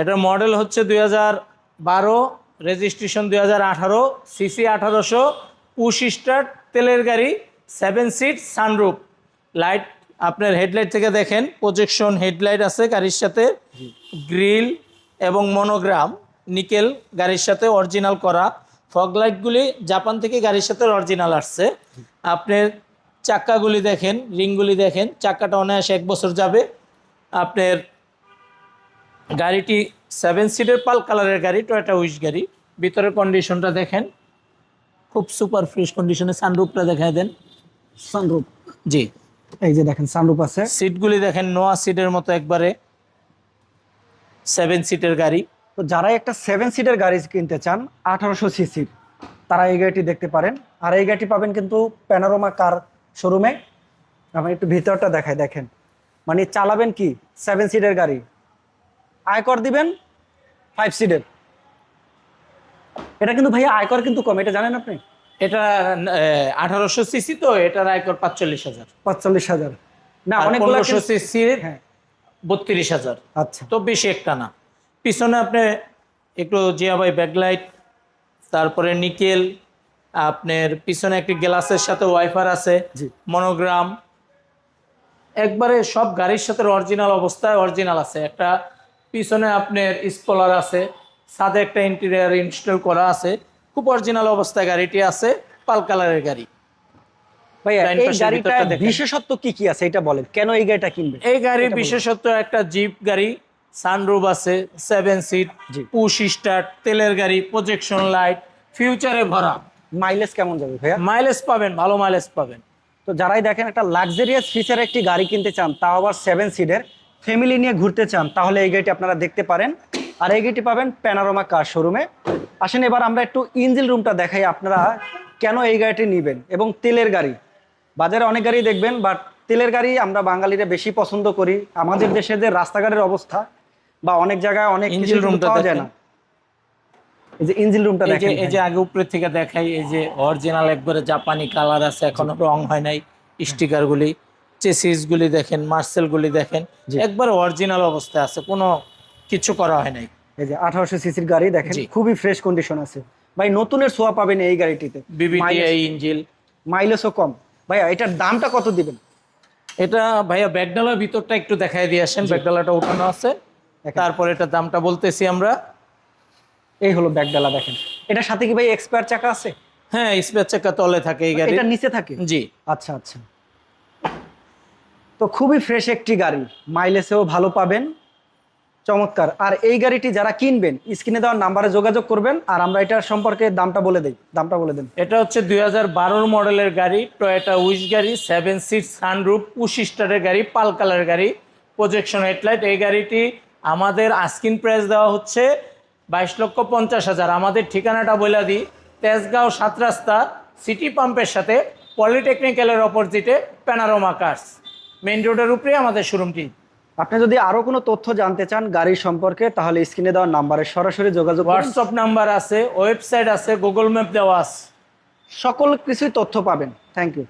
এটার মডেল হচ্ছে দুই হাজার বারো রেজিস্ট্রেশন দুই হাজার আঠারো সিসি আঠারোশো পুশ স্টার্ট তেলের গাড়ি সেভেন সিট সানরুফ লাইট আপনার হেডলাইট থেকে দেখেন প্রজেকশন হেডলাইট আছে গাড়ির সাথে। গ্রিল এবং মনোগ্রাম নিকেল গাড়ির সাথে অরিজিনাল করা। ফগ লাইটগুলি জাপান থেকে গাড়ির সাথে অরিজিনাল আসছে। আপনার চাক্কাগুলি দেখেন রিংগুলি দেখেন চাক্কাটা অনায়াসে এক বছর যাবে। আপনার গাড়িটি সেভেন সিটের পাল কালারের গাড়ি টয়োটা উইশ গাড়ি। ভিতরের কন্ডিশনটা দেখেন। খুব সুপার ফ্রেশ কন্ডিশনে সানরুফটা দেখায় দেন। সানরুফ জি। এই যে দেখেন সানরুফ আছে। সিটগুলি দেখেন নোয়া সিটের মতো একবারে। সেভেন সিটের গাড়ি। তো যারা একটা সেভেন সিটের গাড়ি কিনতে চান আঠারোশো সিসির তারা এই গাড়িটি দেখতে পারেন। আর এই গাড়িটি পাবেন কিন্তু প্যানারোমা কার শোরুমে আমি একটু ভিতরটা দেখাই দেখেন। মানে চালাবেন কি? সেভেন সিটের গাড়ি। আয়কর দিবেন ফাইভ সিটের এটা কিন্তু ভাইয়া আয়কর কিন্তু কম এটা জানেন আপনি? এটা আঠারোশো সিসি তো এটার আয়কর পাঁচচল্লিশ হাজার। পাঁচচল্লিশ হাজার। না অনেকগুলো পনেরোশো সিসির হ্যাঁ। বত্রিশ হাজার। আচ্ছা। তো বেশি একটা না। পিছনে আপনি একটু জিয়া ভাই ব্যাকলাইট তারপরে নিকেল আপনার পিছনে একটি গ্লাসের সাথে ওয়াইফার আছে মনোগ্রাম। একবারে সব গাড়ির সাথে অরিজিনাল অবস্থায় অরিজিনাল আছে। একটা পিছনে আপনার স্পলার আছে সাথে একটা ইন্টেরিয়ার ইনস্টল করা আছে। খুব অরিজিনাল অবস্থায় গাড়িটি আছে পাল কালারের গাড়ি। ভাইয়া এই। বিশেষত্ব কি কি আছে? এটা বলেন কেন এই গাড়িটা কিনবেন? এই গাড়ির বিশেষত্ব একটা জিপ গাড়ি সানরুফ আছে সেভেন সিট। পুশ স্টার্ট তেলের গাড়ি প্রজেকশন লাইট ফিউচারে ভরা। মাইলেজ কেমন যাবে ভাইয়া? মাইলেজ পাবেন ভালো মাইলেজ পাবেন। তো যারাই দেখেন একটা লাক্সারিয়াস ফিচার একটি গাড়ি কিনতে চান তাও আবার সেভেন সিটের ফ্যামিলি নিয়ে ঘুরতে চান তাহলে এই গাড়িটি আপনারা দেখতে পারেন। আর এই গাড়িটি পাবেন প্যানারোমা কার শোরুমে আসেন এবার আমরা একটু ইঞ্জিল রুমটা দেখাই আপনারা কেন এই গাড়িটি নেবেন। এবং তেলের গাড়ি। বাজারে অনেক গাড়ি দেখবেন বাট তেলের গাড়ি আমরা বাঙালিরা বেশি পছন্দ করি। আমাদের দেশে যে রাস্তাঘাটের অবস্থা বা অনেক জায়গায় অনেক ইঞ্জিল রুমটা পাওয়া যায় না। এই যে ইঞ্জিল রুমটা দেখেন এই যে আগে উপরে থেকে দেখাই এই যে অরিজিনাল একবারে জাপানি কালার আছে এখনও রং হয় নাই। স্টিকার গুলি চেসিস দেখেন মার্সেল গুলি দেখেন। একবারে অরিজিনাল অবস্থায় আছে কোনো কিছু করা হয় নাই। এই যে আঠারোশো সিসির গাড়ি দেখেন খুবই ফ্রেশ কন্ডিশন আছে। ভাই নতুনের সোয়া পাবেন এই গাড়িটিতে। বিবিটিআই ইঞ্জিল মাইলেজও কম। ভাইয়া এটার দামটা কত দিবেন? এটা ভাইয়া ব্যাগডালার ভিতরটা একটু দেখাই দিয়ে আসেন ব্যাগডালাটা উঠানো আছে। তারপরে তারপর এটার দামটা বলতেছি আমরা। এই হলো ব্যাগডালা দেখেন। এটার সাথে কি ভাই এক্সপায়ার চাকা আছে? হ্যাঁ স্পেয়ার চাকা তলে থাকে এই গাড়ি এটা নিচে থাকে? জি। আচ্ছা আচ্ছা। তো খুবই ফ্রেশ একটি গাড়ি। মাইলেজেও ভালো পাবেন। চমৎকার। আর এই গাড়িটি যারা কিনবেন, স্ক্রিনে দেওয়ার নাম্বারে যোগাযোগ করবেন আর আমরা এটার সম্পর্কে দামটা বলে দিই। দামটা বলে দেন। এটা হচ্ছে দুই হাজার মডেলের গাড়ি টয়োটা উইশ গাড়ি সেভেন সিট সানরুফ পুশ স্টারের গাড়ি পাল কালারের গাড়ি প্রজেকশন হেডলাইট এই গাড়িটি আমাদের আস্কিন প্রাইস দেওয়া হচ্ছে বাইশ লক্ষ পঞ্চাশ হাজার। আমাদের ঠিকানাটা বলে দিই, তেজগাঁও সাত রাস্তা সিটি পাম্পের সাথে পলিটেকনিক্যালের অপোজিটে প্যানারোমা কার্স মেইন রোডের উপরে আমাদের শোরুমটি। আপনি যদি আরও কোনো তথ্য জানতে চান গাড়ির সম্পর্কে তাহলে স্ক্রিনে দেওয়া নাম্বারে সরাসরি যোগাযোগ হোয়াটসঅ্যাপ নাম্বার আছে ওয়েবসাইট আছে গুগল ম্যাপ দেওয়া আছে। সকল কিছুই তথ্য পাবেন। Thank you